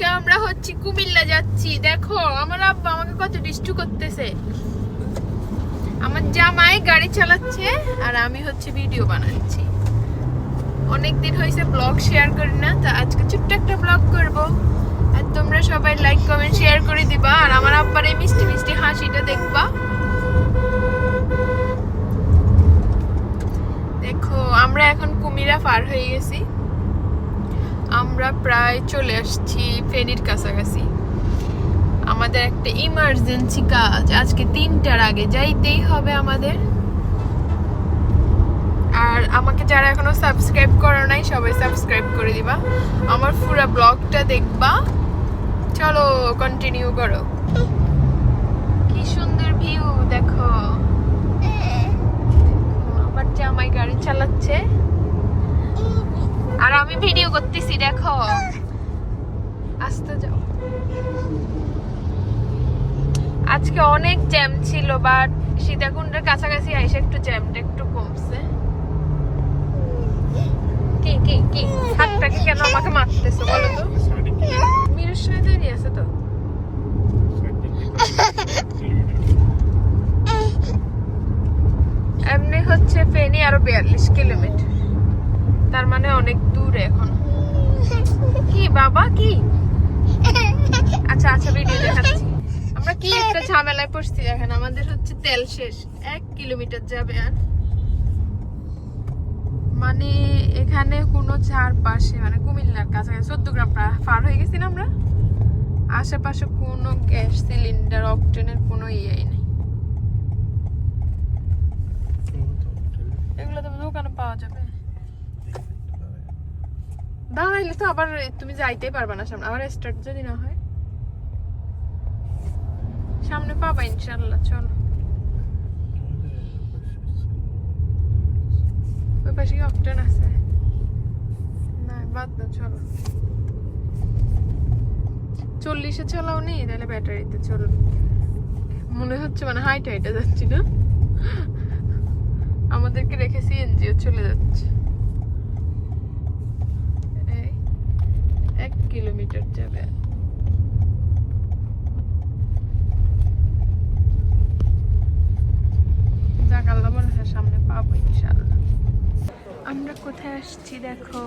আজকে আমরা হচ্ছে কুমিল্লা যাচ্ছি। দেখো, আমার আব্বা আমাকে কত ডিস্টু করতেছে। আমার জামাই গাড়ি চালাচ্ছে আর আমি হচ্ছে ভিডিও বানাচ্ছি। অনেকদিন হয়েছে ব্লগ শেয়ার করি না, তো আজকে ছোট্ট একটা ব্লগ করব। আর তোমরা সবাই লাইক কমেন্ট শেয়ার করে দিবা। আর আমার আব্বার এই মিষ্টি মিষ্টি হাসিটা দেখবা। দেখো, আমরা এখন কুমিরা পার হয়ে গেছি। আমরা প্রায় চলে আসছি ফেনীর কাছাকাছি। আমাদের একটা ইমার্জেন্সি কাজ। আজকে তিনটার আগে যাইতেই হবে আমাদের। আর আমাকে যারা এখনও সাবস্ক্রাইব করো নাই, সবাই সাবস্ক্রাইব করে দিবা। আমার পুরো ব্লগটা দেখবা। চলো কন্টিনিউ করো কি সুন্দর ভিউ দেখো আমার জামাই গাড়ি চালাচ্ছে আর আমি ভিডিও করতেছি, দেখো। আসতে যাও। আজকে অনেক জ্যাম ছিল বাট সীতাকুণ্ডের কাছাকাছি আইসে একটু জ্যামটা একটু কমছে। কি কি কি? হাতটাকে কেন আমাকে মারতেছো, বলো তো? মিরুর সঙ্গে দেরি আছে তো? এমনি হচ্ছে ফেনি আরও বিয়াল্লিশ কিলোমিটার। তার মানে অনেক দূরে এখন। কি, বাবা, কি? আচ্ছা আচ্ছা ভিডিও দেখাচ্ছি। আমরা কি একটা ঝামেলায় পড়ছি দেখেন, আমাদের হচ্ছে তেল শেষ। এক কিলোমিটার যাবে আর। মানে এখানে কোনো চারপাশে মানে কুমিল্লার কাছাকাছি, চোদ্দ গ্রাম প্রা- হয়ে গেছি না আমরা? আশেপাশে কোনো গ্যাস সিলিন্ডার অকটেনের কোনো ইয়েই নেই। এগুলো তো দোকানে পাওয়া যাবে। দাঁড়াইলে তো আবার তুমি যাইতেই পারবে না সামনে। আবার স্টার্ট যদি না হয়। সামনে পাবা ইনশাল্লাহ চলো। ওই পাশে কি অকটেন আছে? না, বাদ দাও, চলো। চল্লিশে চলাও নেই তাহলে ব্যাটারিতে চলবে মনে হচ্ছে মানে হাইটে হাইটে যাচ্ছি না। আমাদেরকে রেখে সিএনজিও চলে যাচ্ছে এই এক কিলোমিটার যাবে যাক আল্লাহ মনে হয় সামনে পাবো ইনশাল্লাহ আমরা কোথায় আসছি দেখো?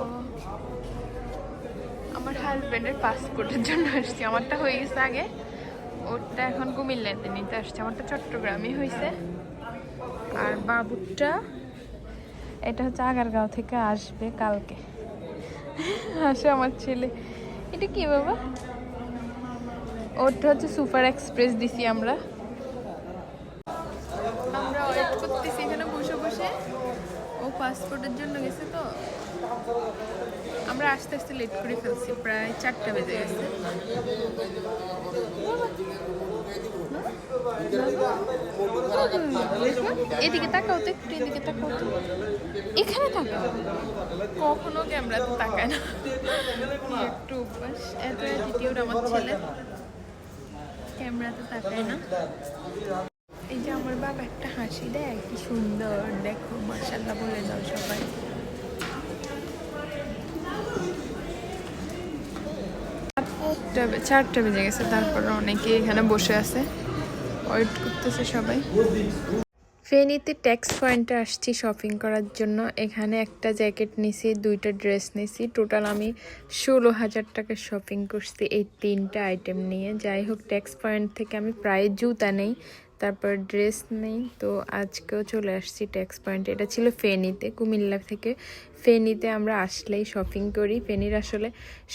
আমার হাজবেন্ডের পাসপোর্টের জন্য আসছি। আমারটা হয়ে গেছে আগে। ওরটা এখন কুমিল্লাতে নিতে আসছে। আমারটা চট্টগ্রামে হয়েছে আর বাবুরটা এটা হচ্ছে আগারগাঁও থেকে আসবে কালকে। আসে আমার ছেলে। এটা কি বাবা? ওটা হচ্ছে সুপার এক্সপ্রেস দিছি আমরা। আমরা ওয়েট করতেছি এখানে বসে বসে। ও পাসপোর্টের জন্য গেছে তো। আমরা আস্তে আস্তে লেট করে ফেলছি প্রায় চারটা বেজে গেছে। এদিকে তাকাও তো একটু এদিকে তাকাও তো। এখানে তাকাও। কখনো ক্যামেরাতে তাকায় না। একটু অভ্যাস। এত অ্যাটিটিউড আমার ছেলে। ক্যামেরাতে তাকায় না। এই যে আমার বাবা একটা হাসি দেয় কি সুন্দর। দেখো মার্শাল্লাহ বলে দাও সবাই। বে- চারটা বেজে গেছে, তারপরে অনেকে এখানে বসে আছে। ওয়েট করতেছে সবাই। ফেনীতে ট্যাক্স পয়েন্টে আসছি শপিং করার জন্য। এখানে একটা জ্যাকেট নিছি, দুইটা ড্রেস নিছি। টোটাল আমি ষোলো হাজার টাকা শপিং করছি এই তিনটা আইটেম নিয়ে। যাই হোক ট্যাক্স পয়েন্ট থেকে আমি প্রায় জুতা নেই। তারপর ড্রেস নেই, তো আজকেও চলে আসছি ট্যাক্স পয়েন্ট এটা ছিল ফেনীতে, কুমিল্লা থেকে। ফেনীতে আমরা আসলেই শপিং করি। ফেনীর আসলে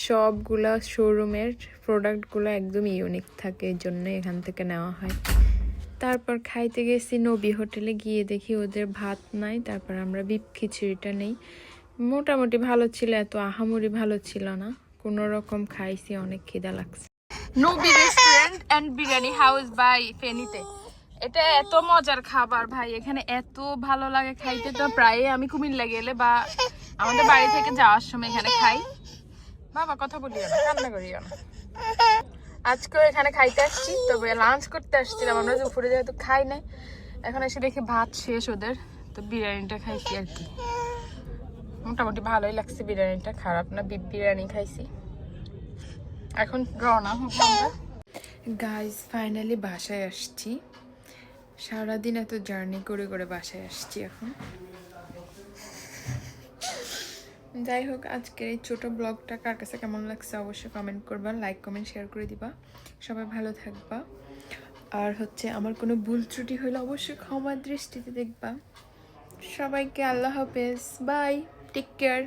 সবগুলা শোরুমের প্রোডাক্টগুলো একদম ইউনিক থাকে, এই জন্য এখান থেকে নেওয়া হয়। তারপর খাইতে গেছি নবী হোটেলে, গিয়ে দেখি ওদের ভাত নাই, তারপর আমরা বিপ খিচুড়িটা নেই। মোটামুটি ভালো ছিল, এত আহামরি ভালো ছিল না। কোনো রকম খাইছি, অনেক খিদা লাগছে। Nabi restaurant and biryani house by ফেনীতে। এটা এত মজার খাবার ভাই, এখানে এত ভালো লাগে খাইতে তো প্রায় আমি কুমির কুমিল্লা গেলে বা আমাদের বাড়ি থেকে যাওয়ার সময় এখানে খাই। বাবা, কথা বলিও না, কান্না করিও না। আজকেও এখানে খাইতে আসছি, তবে লাঞ্চ করতে আসছিলাম। আমরা দুপুরে যেহেতু খাই নাই, এখন এসে দেখি ভাত শেষ ওদের, তো বিরিয়ানিটা খাইছি আর কি। মোটামুটি ভালোই লাগছে বিরিয়ানিটা, খারাপ না বিফ বিরিয়ানি খাইছি। এখন রওনা হব আমরা। গাইজ ফাইনালি বাসায় আসছি। সারাদিন এত জার্নি করে করে বাসায় আসছি এখন। যাই হোক, আজকের এই ছোট ব্লগটা কার কাছে কেমন লাগছে অবশ্যই কমেন্ট করবা লাইক কমেন্ট শেয়ার করে দিবা। সবাই ভালো থাকবা। আর হচ্ছে আমার কোনো ভুল ত্রুটি হলে অবশ্যই ক্ষমা দৃষ্টিতে দেখবা। সবাইকে আল্লাহ হাফেজ। Bye take care